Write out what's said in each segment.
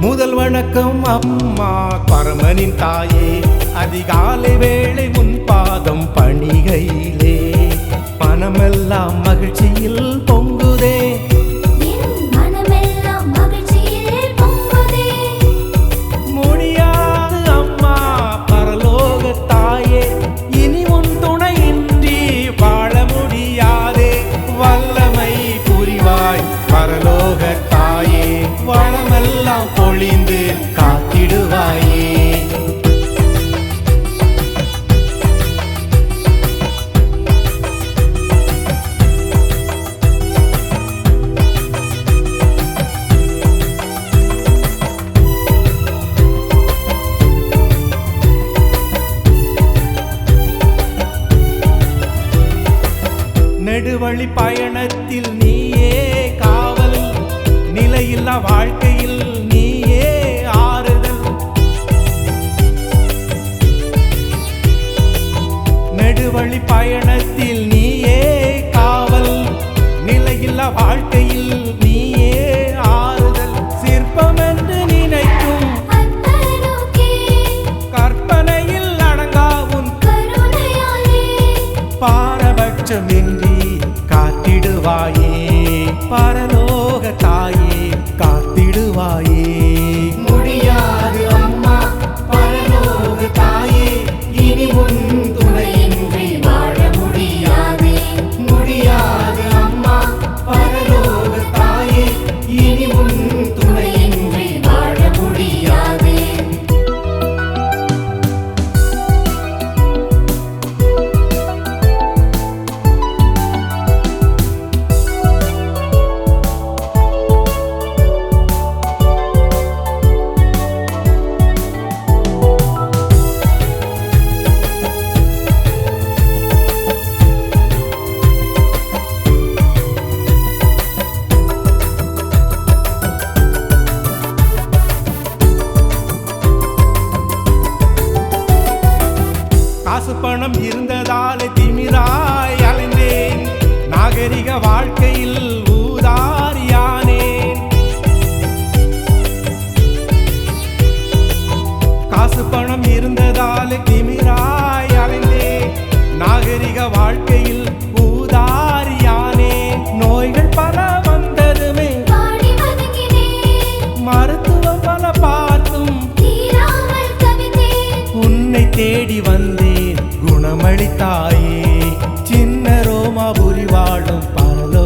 முதல் வணக்கம் அம்மா. பரமனின் தாயே அதிகாலை வேளை உன் பாதம் பணிகையிலே. மனமெல்லாம் மகிழ்ச்சி நெடுவழி பயணத்தில் நீயே காவல் நிலையில்லா வாழ்க்கையில் நீயே ஆறுதல். நெடுவழி பயணத்தில் நீயே காவல் நிலையில்லா வாழ்க்கையில் நீயே ஆறுதல். சிற்பம் என்று நினைக்கும் அற்பனோக்கே கற்பனையில் அடங்கா உன் கருணையாலே காசு பணம் இருந்ததால் திமிராய் அலைந்தேன். நாகரிக வாழ்க்கையில்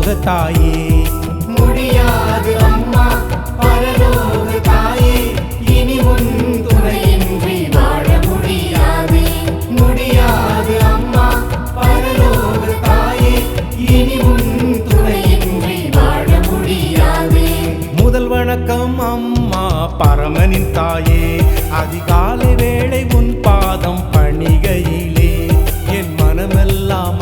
பரலோக தாயே முடியாது அம்மா பரலோக தாயே இனி உன் துணையின்றி வாழ முடியாதே. முடியாது அம்மா பரலோக தாயே இனி உன் துணையின்றி வாழ முடியாதே. முதல் வணக்கம் அம்மா பரமனின் தாயே. அதிகாலை வேளை உன் பாதம் பணிகையிலே. என் மனமெல்லாம்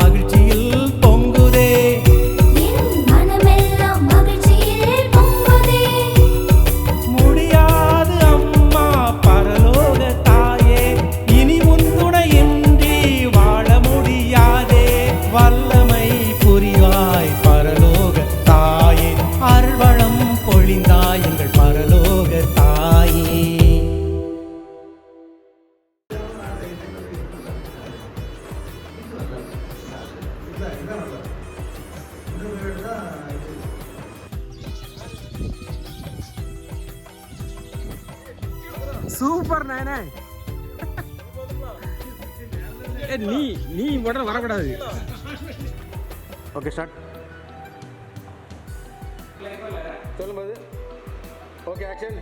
சூப்பர் நாயனே ஏ, நீ நீ உடனே வரக்கூடாது ஓகே ஸ்டார்ட் சொல்லும்போது ஓகே ஆக்ஷன்